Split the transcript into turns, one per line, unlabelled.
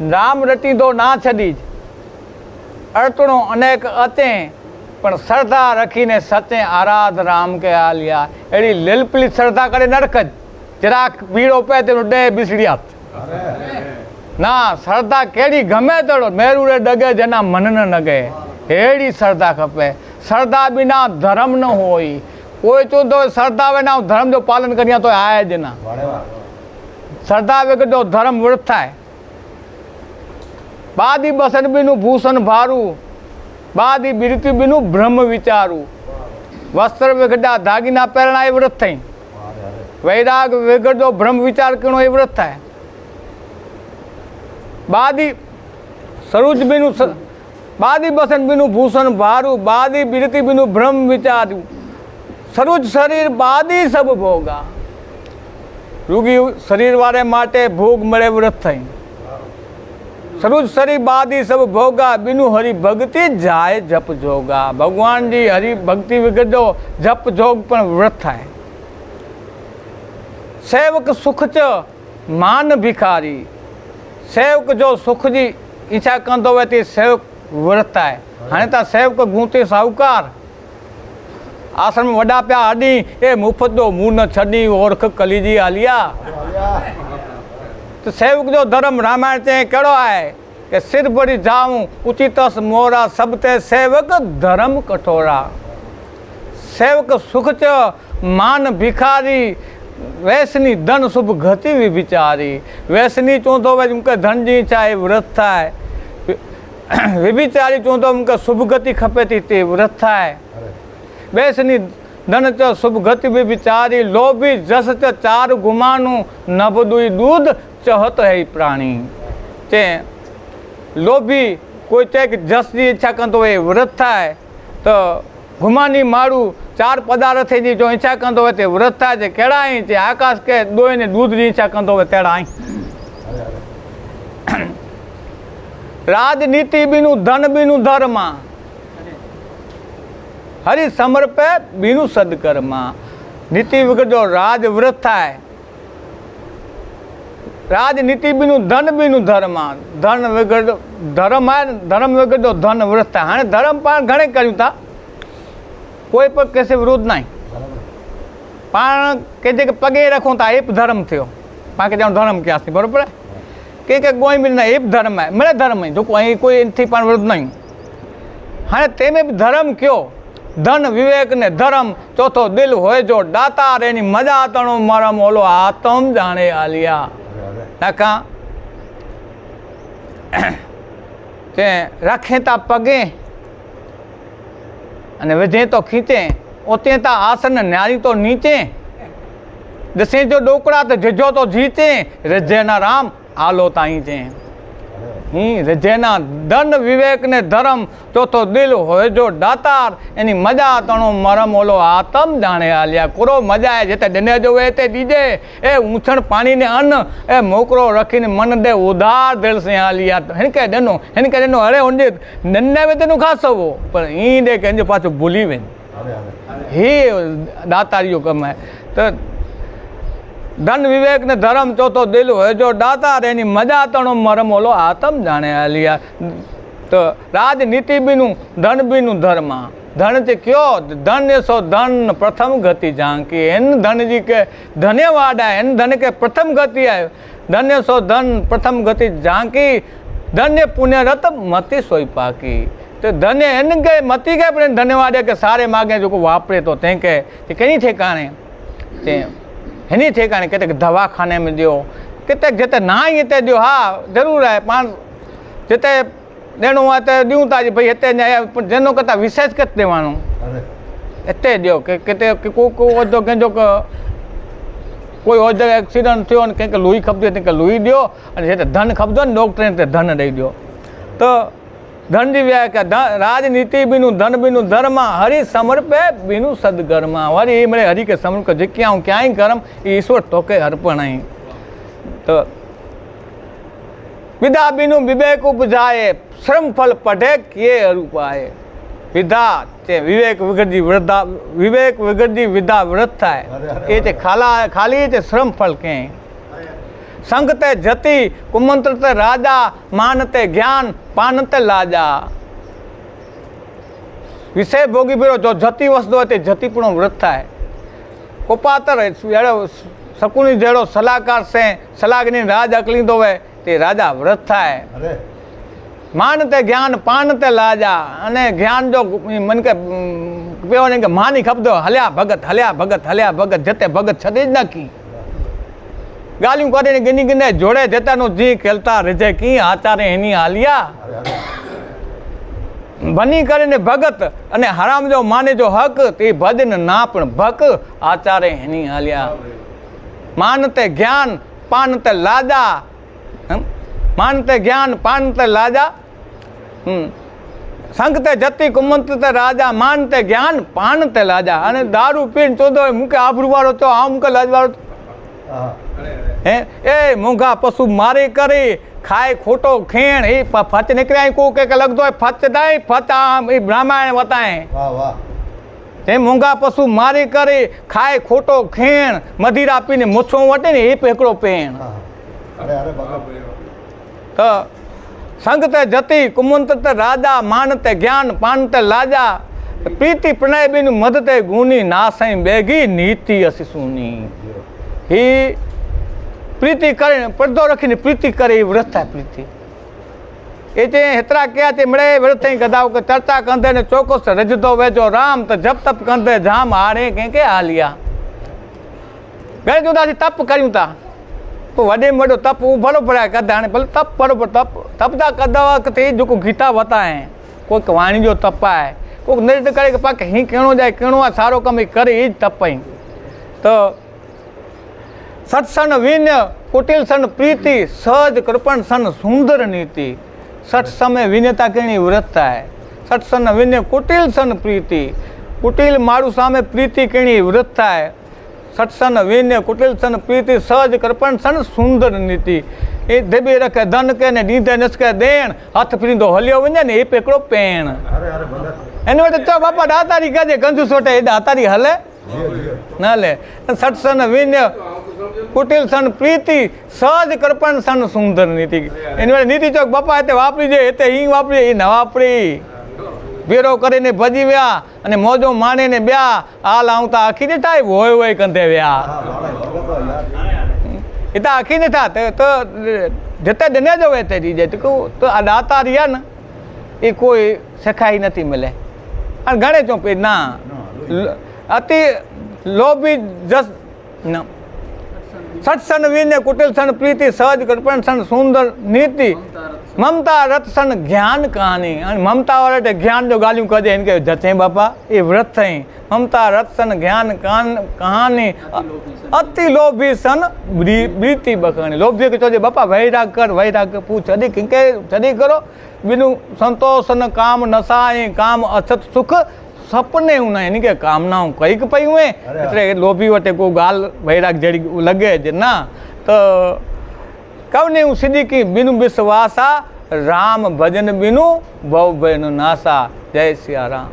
રામ રટી દો ના છડી અડતણો અનેક અતે પણ શ્રદ્ધા રખીને સતે આરાધ રામ કે આલિયા. એડી લીલપલી શ્રદ્ધા કરે નરક જ જરાક પીળો પે તેનો ડે બિસડ્યાત ના શ્રદ્ધા કેડી ગમે તડો. મેરુડે ડગે જેના મન ન નગે. એડી શ્રદ્ધા ખપે. શ્રદ્ધા બિના ધર્મ ન હોય. કોઈ ચૂંધો શ્રદ્ધા વિના ધર્મ જો પાલન કર્યા તો આયા જ ના. શ્રદ્ધા વગર જો ધર્મ વૃત થાય. બાદી બસન બીનું ભૂષણ ભારું, બાદી બિરતી બીનું બ્રહ્મ વિચારું. વસ્ત્ર વિગડા દાગીના પહેરણા એ વ્રત થઈ વૈરાગ વિગડો બ્રહ્મ વિચાર કણો એ વ્રત થાય. બાદી સરુજ બીનું બાદી બસન બીનું ભૂષણ ભારું, બાદી બિરતી બીનું બ્રહ્મ વિચાર્યું સરુજ શરીર બાદી સબ ભોગા. રોગી શરીર વાળે માટે ભોગ મળે વ્રત થઈ સરુજ સરી બાદી સબ ભોગા, બિનુ હરિ ભક્તિ જાય જપ જોગા. ભગવાનજી હરિ ભક્તિ વિગતો જપ જોગ પણ વ્રત થાય. સેવક સુખ ચ માન ભિખારી. સેવક જો સુખજી ઈચ્છા કંદો હોય તે સેવક વ્રત થાય. હાणे તા સેવક ગૂંથી સાહુકાર આશ્રમ વડા પ્યા અડી એ મુફત દો મૂળ ન છડી, ઓળખ કલીજી આલિયા. તો સેવક જો ધર્મ રામાયણ તે કેળો આય કે સિર ભરી જાઉં, ઉચિતસ મોરા સબતે સેવક ધર્મ કઠોરા. સેવક સુખ ચ માન ભિખારી વૈસની ધન શુભ ગતિ વિચારી વૈસની ચોંધો હોય એમ કે ધનજી ચાહે વ્રત થાય. વિભિચારી ચોંધો કે શુભ ગતિ ખપેતી તે વ્રત થાય. બેસની ધન ચ શુભ ગતિ બી વિચારી લોભી જસ ચ ચાર ગુમાનું નભદુઈ દૂધ ચહત હૈ પ્રાણી. તે લોભી, કોઈ તે જસની ઈચ્છા કરતો હોય, વ્રત થાય, તો ઘુમાની માળું ચાર પદાર્થની જો ઈચ્છા કરતો હોય તે વ્રત થાય છે કેળાઈ છે, આકાશ કે દોઈને દૂધની ઈચ્છા કરતો હોય તેડાઈ રાજનીતિ બીનું ધન બીનું ધર્મ. હરિ સમર્પે બીનું સદકર્મા. નીતિ વગર જો રાજ વ્રત થાય રાજનીતિ બીનું ધન બીનું ધર્મ. ધન વગર ધર્મ આ ધર્મ વગર જો ધન થાય. હાણે ધર્મ પણ ઘણે કર્યું તા. કોઈ પણ કહેશે વિરોધ નહીં. પણ કે જે પગે રાખો તા એ ધર્મ થયો. બાકી જાણ ધર્મ ક્યાં છે, બરાબર? કે કે કોઈ બી ના એક ધર્મ હે મને ધર્મ હે. જો કોઈ કોઈ એનાથી પણ વિરોધ નહીં. હા તેમે ધર્મ કયો? ધન વિવેક ને ધર્મ. ચોથો દિલ હોય જો દાતાર એની મજા તણો મરમ ઓલો આતમ જાણે આલિયા. નાકા તે રાખે તા પગે અને વધે તો ખીચે ઓતે તા આસન ન્યારી તો નીચે દસે જો ડોકડા તો જજો તો જીતે રજેના રામ આલો તાઈ છે હી રજેના ધન વિવેક ને ધર્મ ચોથો દિલ હોય જો દાતાર. એની મજા તણો મરમ ઓલો આતમ જાણે આલ્યા. કુરો મજા જે તે ડને જોવે તે દીજે. એ ઊંછણ પાણીને અન્ન એ મોકરો રખીને મન દે ઉધાર દિલ સે આલિયા. હેન કે ડનો હેન કે ડનો અરે ઊંડે નન્ને વે તેનું ખાસવો પણ ઈ દે કે પાછું ભૂલી વેન. હે દાતારીઓ કમાય. તો ધન વિવેક ને ધર્મ ચોથો દિલ હોય જો દાતાર એની મજા તણો મરમ ઓલો આતમ જાણે આલિયા. તો રાજનીતિ બીનું ધન બીનું ધર્મ. ધનથી કયો? ધન સો ધન પ્રથમ ગતિ જાંકી. એન ધનજી કે ધન્યવાદ આ એન ધન કે પ્રથમ ગતિ આવ્યો ધન્ય સો ધન પ્રથમ ગતિ જાંકી. ધન્ય પુણ્યરત મતી સોઈ પાકી. તો ધન્ય એન કે મતી કે પણ ધન્યવાદ કે સારે માગે જો વાપરે તો તે કે. કઈ ઠેકાણે? તે એની ઠેકાણે કહેતા દવાખાને મેં દો કહેતા જેતે ના તે દો હા જરૂર આય પાંચ જેતે દેણું આ તે દઉં તાજી ભાઈ એતે પણ જેનો કરતાં વિશેષ કે દેવાનું. એતે દો કે કે તે કોઈ કોઈ ઓધો કંજો કોઈ ઓધો એક્સિડન્ટ થયો ને કંઈક લોહી ખપતી હતી કે લોહી દો અને જે ધન ખપતો ને ડૉક્ટરને તે ધન દઈ દો તો ધનજી દિવ્યા કે રાજનીતિ બીનું ધન બીનું ધર્મ હરિ સમર્પે બીનું સદગર્મ. હરિ મળે હરિ કે સમર્પ જે ક્યાં ક્યાંય કરમ એ ઈશ્વર તો કે અર્પણ તો વિધા બીનું વિવેક ઉપજાય શ્રમ ફલ પઢે કે અરૂપાય. વિધા તે વિવેક વિગરજી વૃદ્ધા વિવેક વિગરજી વિધા વ્રત થાય. એ તે ખાલા ખાલી તે શ્રમ ફળ ક્યાંય. સંગ તે જતી કુમંત્ર તે રાજા માનતે જ્ઞાન પાનતે લાજા. વિષય ભોગી ભેરો જો જતી વસ્તુ હોય તે જતીપણું વ્રત થાય. કોપાતર શકુની જેડો સલાહકાર છે સલાહની રાજ અકલી દોવે તે રાજા વ્રત થાય. માન તે જ્ઞાન પાન તે લાજા. અને જ્ઞાન જો મન કે ને કે માની ખપદો હલ્યા ભગત હલ્યા ભગત હલ્યા ભગત જતે ભગત છતી જ નાખી. ગાલિયું કરીને ગની ગને જોડે જતાનો જી ખેલતા રજે કી આચારે એની હાલિયા? બની કરીને ભગત અને હરામ જો માને જો હક, તે ભજન ના પણ ભક આચારે એની હાલ્યા. માન તે જ્ઞાન પાન તે હમ? માન તે જ્ઞાન પાન તે હમ? સંગ તે જતી કુમંત તે રાજા. માન તે જ્ઞાન પાન તે લાજા અને દારૂ પીને ચોદો મૂકે આબરૂ વાળો તો આમ કે લાજવાળો
હા?
હે એ મોંઘા પશુ મારી કરી ખાય ખોટો ખેણ એ પ- ફચ નીકળ્યા કુ કે લગતો હોય ફચ દાય ફચ આમ એ બ્રાહ્મણ વતાય.
વાહ વાહ.
એ મોંઘા પશુ મારી કરી ખાય ખોટો ખેણ મદિરા પીને મૂછો વટે ને એ પેકડો પેણ.
હા અરે અરે ભગત
તો સંગ તે જતી કુમંત તે રાજા માન તે જ્ઞાન પાન તે લાજા. પ્રીતિ પ્રણય બિન મદ તે ગુની નાસઈ બેગી નીતિ અસી સુની. એ પ્રીતિ કરીને, પડદો રખીને પ્રીતિ કરે એ વ્રત થાય પ્રીતિ. એ તે હેતરા ક્યાં તે મળે, વ્રત થઈ ગદાવ કે ચર્ચા કંધે ને ચોક્કસ રજતો વેજો રામ તો જપ તપ કંધે જામ હારે કે કે હાલિયા. ગઈ જુદાથી તપ કર્યું તા. તો વડે મોટો તપ ભલો પડ્યા કદા અને ભલે તપ બરોબર તપ, તપતા કદા વખતે એ જો ગીતા વતાય. કોઈક વાણીજો તપાય. કોઈક નૃત્ય કરે કે પાક હી કેણો જાય, કેણો આ સારો કમી કરે એ જ તપાય. તો સત્સન વિન્ય કુટિલ સન પ્રીતિ સહજ કૃપણ સન સુંદર નીતિ. સટ સમય વિન્યતા કેણી વ્રત થાય. સત્સન વિન્ય કુટિલ સન પ્રીતિ. કુટિલ મારું સામે પ્રીતિ કેણી વ્રત થાય. સત્સન વિન્ય કુટિલ સન પ્રીતિ સહજ કૃપણ સન સુંદર નીતિ. એ દેબી રખે ધન કે ને દીધે નસકે દેણ. હાથ ફરીદો હલ્યો વંજે ને એ પેકડો પેણ. એની વચ્ચે તો બાપા દાતારી કાજે ગંજુ સોટે એ દાતારી હલે. ના લે સત્સન વિન્ય, કુટિલ સન પ્રીતિ, સહજ કરપણ સન સુંદર નીતિ. એની નીતિ ચોક બાપા તે વાપરી જાય તે હિંગ વાપરી એ ન વાપરી. ભેરો કરીને ભજી વ્યા અને મોજો માણીને બ્યા. આ લાવતા આખી ને થાય હોય હોય કંધે વ્યા. એ તો આખી ને થા તો જતા દને જ હોય તે જાય. તો કહું, તો આ દાતા રહ્યા ને, એ કોઈ શખાઈ નથી મળે. અને ગણે ચોપે, ના અતિ લોભી જસ સત્સન વિને કુટિલ સન પ્રીતિ સહજ કૃપણ સન સુંદર નીતિ મમતા રથ સન જ્ઞાન કહાની અને મમતા વાળા એટલે જ્ઞાન જો ગાલ્યું કહે એને કે જતે બાપા એ વ્રત થઈ મમતા રથ સન જ્ઞાન કાન કહાની અતિ લોભી સન પ્રીતિ બખાણી લોભી કે ચોજે બાપા વૈરાગ કર વૈરાગ કર પૂછ અડી કિં ચડી કરો બીનું સંતોષ કામ નસાય કામ અછત સુખ સપને હું ના એની કે કામના હું કંઈક પયું હે. એટલે લોભી વટે કોઈ ગાલ વૈરાગ જડી લગે જ ના. તો કવને હું સિદ્દીકી બિનુ વિશ્વાસા રામ ભજન બિનુ ભવ ભયનું નાસા. જય સિયા રામ.